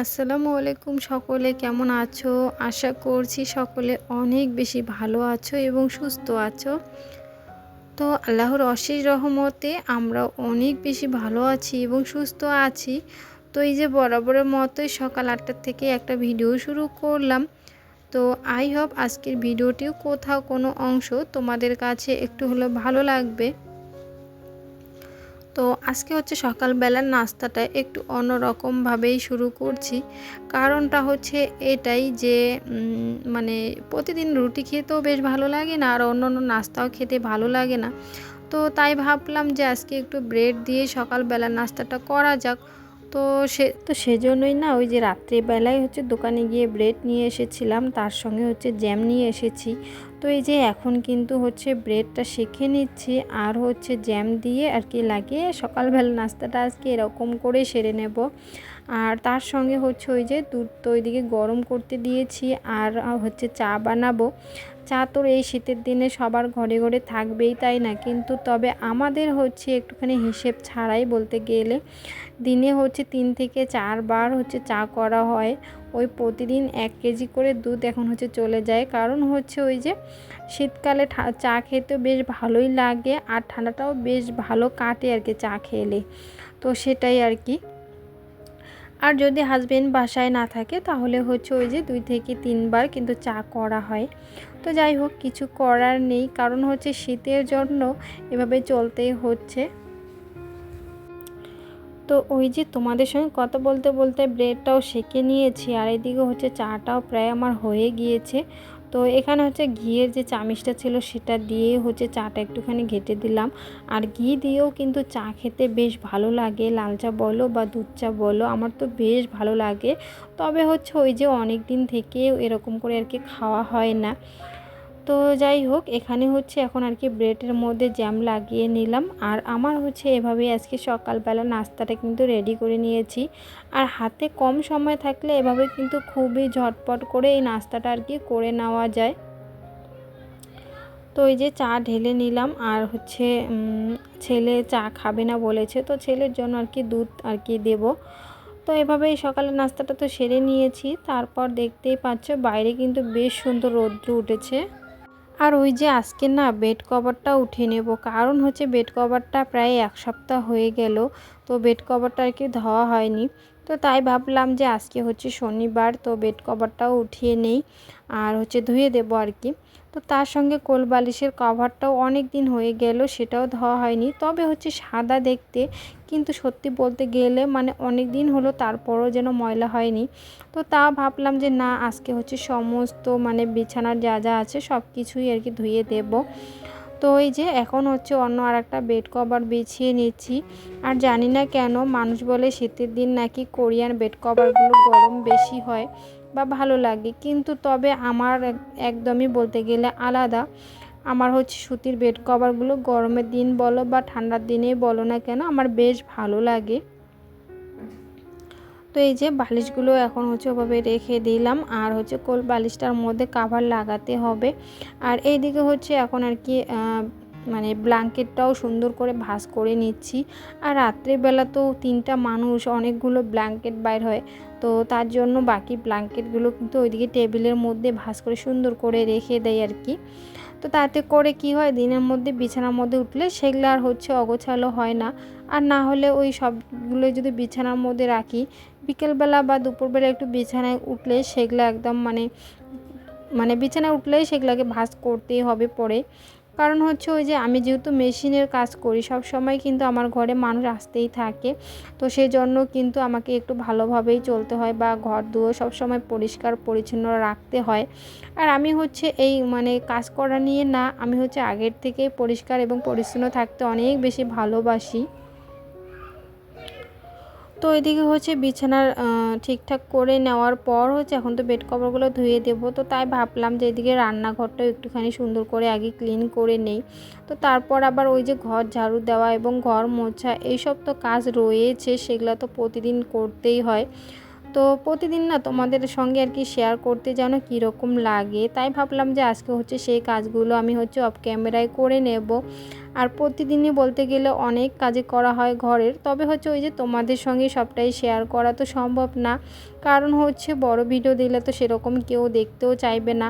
আসসালামু আলাইকুম সকলে, কেমন আছো? আশা করছি সকলে অনেক বেশি ভালো আছো এবং সুস্থ আছো। তো আল্লাহর অশেষ রহমতে আমরা অনেক বেশি ভালো আছি এবং সুস্থ আছি। তো এই যে বরাবরের মতোই সকাল আটটার থেকে একটা ভিডিও শুরু করলাম। তো আই হোপ আজকের ভিডিওটিও কোথাও কোনো অংশ তোমাদের কাছে একটু হলেও ভালো লাগবে। তো আজকে হচ্ছে সকালবেলার নাস্তাটা একটু অন্যরকমভাবেই শুরু করছি। কারণটা হচ্ছে এটাই যে মানে প্রতিদিন রুটি খেতেও বেশ ভালো লাগে না, আর অন্য অন্য নাস্তাও খেতে ভালো লাগে না। তো তাই ভাবলাম যে আজকে একটু ব্রেড দিয়ে সকালবেলার নাস্তাটা করা যাক। তো সে, তো সেজন্যই না ওই যে রাত্রিবেলায় হচ্ছে দোকানে গিয়ে ব্রেড নিয়ে এসেছিলাম, তার সঙ্গে হচ্ছে জ্যাম নিয়ে এসেছি। তো এই যে এখন কিন্তু হচ্ছে ব্রেডটা শেখে নিচ্ছি আর হচ্ছে জ্যাম দিয়ে আর কি লাগিয়ে সকালবেলা নাস্তাটা আজকে এরকম করে সেরে নেব। আর তার সঙ্গে হচ্ছে ওই যে দুধ তো ওইদিকে গরম করতে দিয়েছি আর হচ্ছে চা বানাবো। চা তোর এই শীতের দিনে সবার ঘরে ঘরে থাকবেই তাই না? কিন্তু তবে আমাদের হচ্ছে একটুখানি হিসেব ছাড়াই বলতে গেলে দিনে হচ্ছে তিন থেকে চারবার হচ্ছে চা করা হয়। ওই প্রতিদিন এক কেজি করে দুধ এখন হচ্ছে চলে যায়। কারণ হচ্ছে ওই যে শীতকালে চা খেতে বেশ ভালোই লাগে আর ঠান্ডাটাও বেশ ভালো কাটে আর কি চা খেলে। তো সেটাই আর কি। আর যদি হাজবেন্ড বাসায় না থাকে, তাহলে হচ্ছে ওই যে দুই থেকে তিনবার কিন্তু চা করা হয়। তো যাই হোক, কিছু করার নেই, কারণ হচ্ছে শীতের জন্য এভাবে চলতেই হচ্ছে। তো ওই যে তোমাদের সঙ্গে কথা বলতে বলতে ব্রেডটাও সেঁকে নিয়েছি, আর এদিকে হচ্ছে চাটাও প্রায় আমার হয়ে গিয়েছে। তো এখানে হচ্ছে ঘিয়ের যে চামিচটা ছিল সেটা দিয়ে হচ্ছে চাটা একটুখানি ঘেটে দিলাম। আর ঘি দিয়েও কিন্তু চা খেতে বেশ ভালো লাগে, লাল চা বলো বা দুধ চা বলো, আমার তো বেশ ভালো লাগে। তবে হচ্ছে ওই যে অনেক দিন থেকে এরকম করে আর কি খাওয়া হয় না। তো যাই হোক, এখানে হচ্ছে এখন আর কি ব্রেডের মধ্যে জ্যাম লাগিয়ে নিলাম। আর আমার হচ্ছে এভাবেই আজকে সকালবেলা নাস্তাটা কিন্তু রেডি করে নিয়েছি। আর হাতে কম সময় থাকলে এভাবে কিন্তু খুবই ঝটপট করে এই নাস্তাটা আর কি করে নেওয়া যায়। তো এই যে চা ঢেলে নিলাম, আর হচ্ছে ছেলে চা খাবে না বলেছে, তো ছেলের জন্য আর কি দুধ আর কি দেবো। তো এভাবেই সকালের নাস্তাটা তো সেরে নিয়েছি। তারপর দেখতেই পাচ্ছ বাইরে কিন্তু বেশ সুন্দর রৌদ্র উঠেছে। আর ওই যে আজকে না বেড কভারটা উঠিয়ে নেব। কারণ হচ্ছে বেড কভারটা প্রায় এক সপ্তাহ হয়ে গেল, তো বেড কভারটা আর কি ধোয়া হয়নি। তো তাই ভাবলাম যে আজকে হচ্ছে শনিবার, তো বেড কভারটাও উঠিয়ে নেই। আর হচ্ছে ধুয়ে দেব আর কি। তো তার সঙ্গে কোল বালিশের কভারটাও অনেক দিন হয়ে গেল, সেটাও ধোয়া হয়নি। তবে হচ্ছে সাদা দেখতে, কিন্তু সত্যি বলতে গেলে মানে অনেক দিন হলো তারপরও যেন ময়লা হয়নি। তো তা ভাবলাম যে না, আজকে হচ্ছে সমস্ত মানে বিছানার যা যা আছে সব কিছুই আর কি ধুয়ে দেব। তো ওই যে এখন হচ্ছে অন্য আর একটা বেড কভার বিছিয়ে নিচ্ছি। আর জানি না কেন মানুষ বলে শীতের দিন নাকি কোরিয়ান বেড কভারগুলো গরম বেশি হয়। বা ভালো লাগে। কিন্তু তবে আমার একদমই বলতে গেলে আলাদা। আমার হচ্ছে সুতির বেড কভারগুলো গরমের দিন বলো বা ঠান্ডার দিনেই বলো না কেন, আমার বেশ ভালো লাগে। তো এই যে বালিশগুলো এখন হচ্ছে ওভাবে রেখে দিলাম। আর হচ্ছে কোল বালিশটার মধ্যে কাভার লাগাতে হবে। আর এইদিকে হচ্ছে এখন আর কি মানে ব্ল্যাঙ্কেটটাও সুন্দর করে ভাস করে নিচ্ছি। আর রাত্রেবেলা তো তিনটা মানুষ, অনেকগুলো ব্ল্যাঙ্কেট বাইর হয়, তো তার জন্য বাকি ব্ল্যাঙ্কেটগুলো কিন্তু ওইদিকে টেবিলের মধ্যে ভাস করে সুন্দর করে রেখে দেয় আর কি। তো তাতে করে কি হয়, দিনের মধ্যে বিছানার মধ্যে উঠলে সেগুলো আর হচ্ছে অগোছালো হয় না। আর না হলে ওই সবগুলো যদি বিছানার মধ্যে রাখি, বিকেলবেলা বা দুপুরবেলা একটু বিছানায় উঠলে সেগুলো একদম মানে মানে বিছানায় উঠলেই সেগুলোকে ভাস করতেই হবে পরে। কারণ হচ্ছে ওই যে আমি যেহেতু মেশিনের কাজ করি, সব সময় কিন্তু আমার ঘরে মানুষ আসতেই থাকে। তো সেই জন্য কিন্তু আমাকে একটু ভালোভাবেই চলতে হয় বা ঘর দুয়ো সবসময় পরিষ্কার, পরিচ্ছন্ন রাখতে হয়। আর আমি হচ্ছে এই মানে কাজ করা নিয়ে না, আমি হচ্ছে আগের থেকে পরিষ্কার এবং পরিচ্ছন্ন থাকতে অনেক বেশি ভালোবাসি। তো এদিকে হচ্ছে বিছানার ঠিকঠাক করে নেওয়ার পর হচ্ছে এখন তো বেড কভারগুলো ধুয়ে দেবো। তো তাই ভাবলাম যে এদিকে রান্নাঘরটাও একটুখানি সুন্দর করে আগে ক্লিন করে নেই। তো তারপর আবার ওই যে ঘর ঝাড়ু দেওয়া এবং ঘর মোছা, এইসব তো কাজ রয়েছে, সেগুলো তো প্রতিদিন করতেই হয়। তো প্রতিদিন না তোমাদের সঙ্গে আর কি শেয়ার করতে যেন কীরকম লাগে। তাই ভাবলাম যে আজকে হচ্ছে সেই কাজগুলো আমি হচ্ছে অফ ক্যামেরায় করে নেব। আর প্রতিদিনই বলতে গেলে অনেক কাজে করা হয় ঘরের। তবে হচ্ছে ওই যে তোমাদের সঙ্গে সবটাই শেয়ার করা তো সম্ভব না। কারণ হচ্ছে বড় ভিডিও দিলে তো সেরকম কেউ দেখতেও চাইবে না।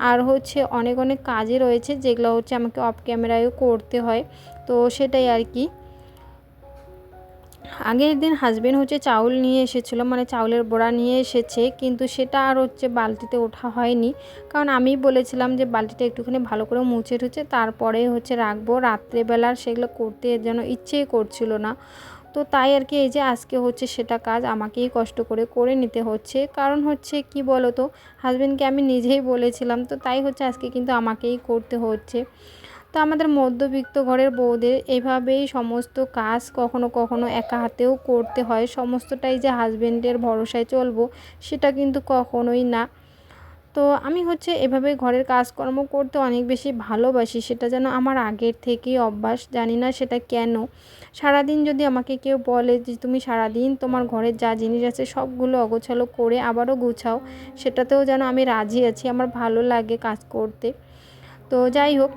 আর হচ্ছে অনেক অনেক কাজে রয়েছে যেগুলো হচ্ছে আমাকে অফ ক্যামেরায়ও করতে হয়। তো সেটাই আর কি। আগের দিন হাজবেন্ড হচ্ছে চাউল নিয়ে এসেছিল মানে চাউলের বড়া নিয়ে এসেছে, কিন্তু সেটা আর হচ্ছে বালতিতে ওঠা হয়নি। কারণ আমি বলেছিলাম যে বালতিটা একটুখানি ভালো করে মুছে টুছে তারপরে হচ্ছে রাখব। রাত্রেবেলার সেগুলো করতে যেন ইচ্ছেই করছিল না। তো তাই আর কি এই যে আজকে হচ্ছে সেটা কাজ আমাকেই কষ্ট করে করে নিতে হচ্ছে। কারণ হচ্ছে কি বলো তো হাজব্যান্ডকে আমি নিজেই বলেছিলাম, তো তাই হচ্ছে আজকে কিন্তু আমাকেই করতে হচ্ছে। তো আমাদের মধ্যবিত্ত ঘরের বউদের এভাবেই সমস্ত কাজ কখনো কখনো একা হাতেও করতে হয়। সমস্তটাই যে হাজব্যান্ডের ভরসায় চলবো, সেটা কিন্তু কখনোই না। তো আমি হচ্ছে এভাবে ঘরের কাজকর্ম করতে অনেক বেশি ভালোবাসি। সেটা যেন আমার আগের থেকেই অভ্যাস, জানি না সেটা কেন। সারাদিন যদি আমাকে কেউ বলে যে, তুমি সারাদিন তোমার ঘরের যা জিনিস আছে সবগুলো অগোছালো করে আবারও গুছাও, সেটাতেও যেন আমি রাজি আছি, আমার ভালো লাগে কাজ করতে। তো যাই হোক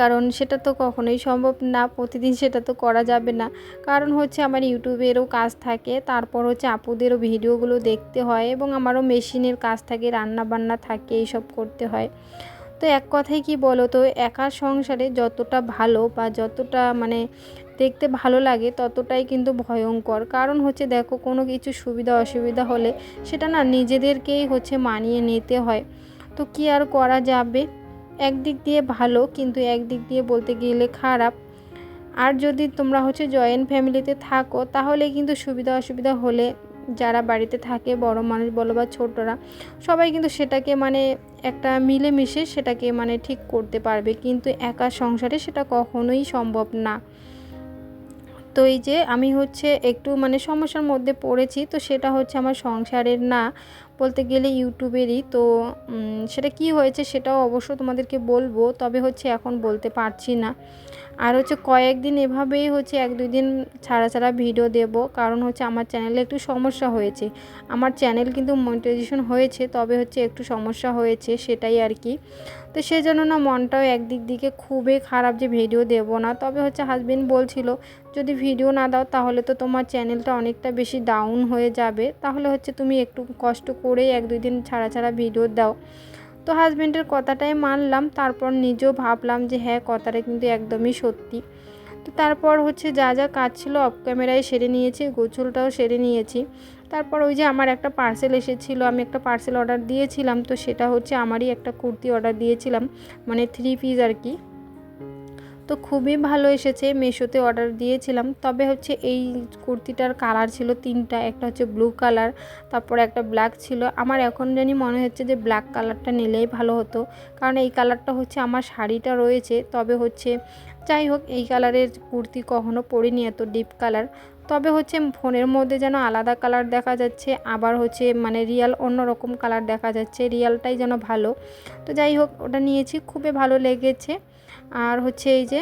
কারণ সেটা তো কখনোই সম্ভব না, প্রতিদিন সেটা তো করা যাবে না। কারণ হচ্ছে আমার ইউটিউবেরও কাজ থাকে, তারপর হচ্ছে আপুদেরও ভিডিওগুলো দেখতে হয় এবং আমারও মেশিনের কাজ থাকে রান্না বান্না থাকে, এইসব করতে হয়। তো এক কথায় কি বলো তো একা সংসারে যতটা ভালো বা যতটা মানে দেখতে ভালো লাগে ততটাই কিন্তু ভয়ঙ্কর। কারণ হচ্ছে দেখো, কোনো কিছু সুবিধা অসুবিধা হলে সেটা না নিজেদেরকেই হচ্ছে মানিয়ে নিতে হয়। তো কি আর করা যাবে? একদিক দিয়ে ভালো, কিন্তু একদিক দিয়ে বলতে গেলে খারাপ। আর যদি তোমরা হচ্ছে জয়েন্ট ফ্যামিলিতে থাকো, তাহলে কিন্তু সুবিধা অসুবিধা হলে যারা বাড়িতে থাকে, বড় মানুষ বলো বা ছোটরা, সবাই কিন্তু সেটাকে মানে একটা মিলেমিশে সেটাকে মানে ঠিক করতে পারবে। কিন্তু একা সংসারে সেটা কখনোই সম্ভব না। তো এই যে আমি হচ্ছে একটু মানে সমস্যার মধ্যে পড়েছি, তো সেটা হচ্ছে আমার সংসারের না। বলতে গেলে ইউটিউবেরই। তো সেটা কি হয়েছে সেটাও অবশ্য তোমাদেরকে বলব। তবে হচ্ছে এখন বলতে পারছি না। আর হচ্ছে কয়েকদিন এভাবেই হচ্ছে এক দুই দিন ছাড়া ছাড়া ভিডিও দেব। কারণ হচ্ছে আমার চ্যানেলে একটু সমস্যা হয়েছে। আমার চ্যানেল কিন্তু মনিটাইজেশন হয়েছে, তবে হচ্ছে একটু সমস্যা হয়েছে সেটাই আর কি। তো সেই জন্য না মনটাও একদিক দিকে খুবই খারাপ যে ভিডিও দেব না। তবে হচ্ছে হাজবেন্ড বলছিল, যদি ভিডিও না দাও তাহলে তো তোমার চ্যানেলটা অনেকটা বেশি ডাউন হয়ে যাবে। তাহলে হচ্ছে তুমি একটু কষ্ট করেই এক দুই দিন ছাড়া ছাড়া ভিডিও দাও। তো হাজব্যান্ডের কথাটাই মানলাম, তারপর নিজেও ভাবলাম যে হ্যাঁ কথাটা কিন্তু একদমই সত্যি। তো তারপর হচ্ছে যা যা কাজ ছিল অফ ক্যামেরায় সেরে নিয়েছি, গোছলটাও সেরে নিয়েছি। তারপর ওই যে আমার একটা পার্সেল এসেছিল, আমি একটা পার্সেল অর্ডার দিয়েছিলাম, তো সেটা হচ্ছে আমারই একটা কুর্তি অর্ডার দিয়েছিলাম মানে থ্রি পিস আর কি। তো খুবই ভালো এসেছে। মেশোতে অর্ডার দিয়েছিলাম। তবে হচ্ছে এই কুর্তিটার কালার ছিল তিনটা। একটা হচ্ছে ব্লু কালার তারপর একটা ব্ল্যাক ছিল। আমার এখন জানি মনে হচ্ছে যে ব্ল্যাক কালারটা নিলেই ভালো হতো। কারণ এই কালারটা হচ্ছে আমার শাড়িটা রয়েছে। তবে হচ্ছে যাই হোক, এই কালারের কুর্তি কখনো পরিনি এত ডিপ কালার তবে হচ্ছে ফোনের মধ্যে যেন আলাদা কালার দেখা যাচ্ছে, আবার হচ্ছে মানে রিয়াল অন্যরকম কালার দেখা যাচ্ছে। রিয়ালটাই যেন ভালো। তো যাই হোক, ওটা নিয়েছি। খুবই ভালো লেগেছে। আর হচ্ছে এই যে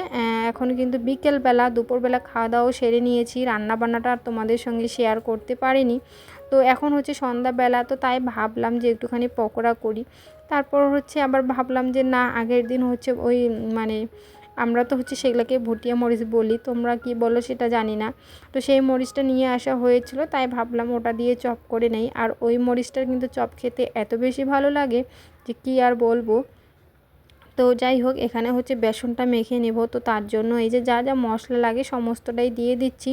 এখন কিন্তু বিকেলবেলা, দুপুরবেলা খাওয়া দাওয়াও সেরে নিয়েছি। রান্না বান্নাটা আর তোমাদের সঙ্গে শেয়ার করতে পারিনি। তো এখন হচ্ছে সন্ধ্যাবেলা, তো তাই ভাবলাম যে একটুখানি পকোড়া করি। তারপর হচ্ছে আবার ভাবলাম যে না, আগের দিন হচ্ছে ওই মানে আমরা তো হচ্ছে সেগুলোকে ভুটিয়া মরিচ বলি, তোমরা কি বলো সেটা জানি না। তো সেই মরিচটা নিয়ে আসা হয়েছিল, তাই ভাবলাম ওটা দিয়ে চপ করে নেই। আর ওই মরিচটার কিন্তু চপ খেতে এত বেশি ভালো লাগে যে কি আর বলব। তো যাই হোক, এখানে হচ্ছে বেসনটা মেখে নেব। তো তার জন্য এই যে যা যা মশলা লাগে সমস্তটাই দিয়ে দিচ্ছি।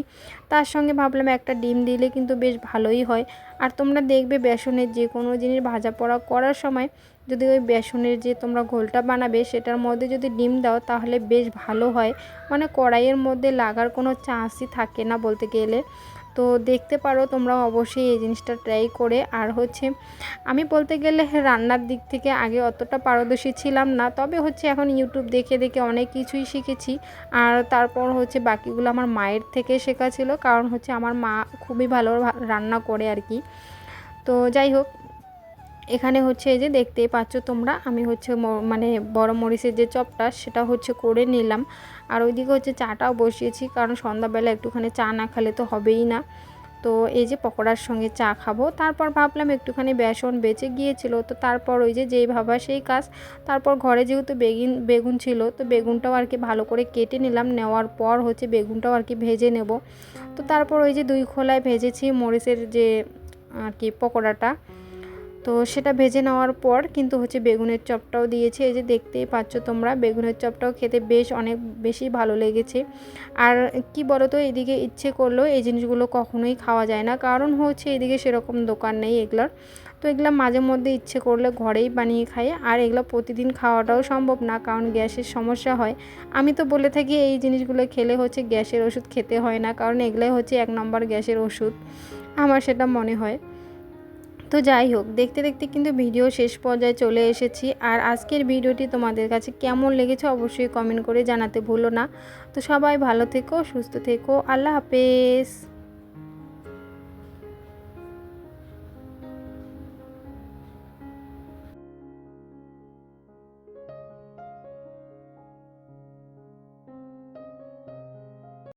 তার সঙ্গে ভাবলাম একটা ডিম দিলে কিন্তু বেশ ভালোই হয়। আর তোমরা দেখবে বেসনের যে কোনো জিনিস ভাজা পোড়া করার সময় যদি ওই বেসনের যে তোমরা ঘোলটা বানাবে সেটার মধ্যে যদি ডিম দাও তাহলে বেশ ভালো হয়। মানে কড়াইয়ের মধ্যে লাগার কোনো চান্সই থাকে না বলতে গেলে। তো দেখতে পারো তোমরা অবশ্যই এই জিনিসটা ট্রাই করে। আর হচ্ছে, আমি বলতে গেলে রান্নার দিক থেকে আগে অতটা পারদর্শী ছিলাম না, তবে হচ্ছে এখন ইউটিউব দেখে দেখে অনেক কিছুই শিখেছি। আর তারপর হচ্ছে বাকিগুলো আমার মায়ের থেকে শেখা ছিল, কারণ হচ্ছে আমার মা খুবই ভালো রান্না করে আর কি। তো যাই হোক এখানে হচ্ছে এই যে দেখতেই পাচ্ছ তোমরা, আমি হচ্ছে মানে বড় মরিচের যে চপটা, সেটা হচ্ছে করে নিলাম। আর ওইদিকে হচ্ছে চাটাও বসিয়েছি, কারণ সন্ধ্যাবেলা একটুখানি চা না খেলে তো হবেই না। তো এই যে পকোড়ার সঙ্গে চা খাব। তারপর ভাবলাম একটুখানি বেসন বেঁচে গিয়েছিল, তো তারপর ওই যে যেই ভাবা সেই কাজ। তারপর ঘরে যেহেতু বেগুন বেগুন ছিল, তো বেগুনটাও আর কি ভালো করে কেটে নিলাম। নেওয়ার পর হচ্ছে বেগুনটাও আর কি ভেজে নেব। তো তারপর ওই যে দুই খোলায় ভেজেছি মরিচের যে, আর কি পকোড়াটা। তো সেটা ভেজে নেওয়ার পর কিন্তু হচ্ছে বেগুনের চপটাও দিয়েছে। এই যে দেখতেই পাচ্ছ তোমরা, বেগুনের চপটাও খেতে বেশ অনেক বেশি ভালো লেগেছে। আর কি বলো তো এদিকে ইচ্ছে করল এই জিনিসগুলো কখনোই খাওয়া যায় না। কারণ হচ্ছে এদিকে সেরকম দোকান নেই এগুলোর। তো এগুলো মাঝে মধ্যে ইচ্ছে করলে ঘরেই বানিয়ে খাই। আর এগুলো প্রতিদিন খাওয়াটাও সম্ভব না, কারণ গ্যাসের সমস্যা হয়। আমি তো বলে থাকি এই জিনিসগুলো খেলে হচ্ছে গ্যাসের ওষুধ খেতে হয় না, কারণ এগুলোই হচ্ছে এক নম্বর গ্যাসের ওষুধ। আমার সেটা মনে হয়। তো যাই হোক, দেখতে দেখতে কিন্তু ভিডিও শেষ পর্যায়ে চলে এসেছি। আর আজকের ভিডিওটি তোমাদের কাছে কেমন লেগেছে অবশ্যই কমেন্ট করে জানাতে ভুলো না। তো সবাই ভালো থেকো, সুস্থ থেকো, আল্লাহ হাফেজ।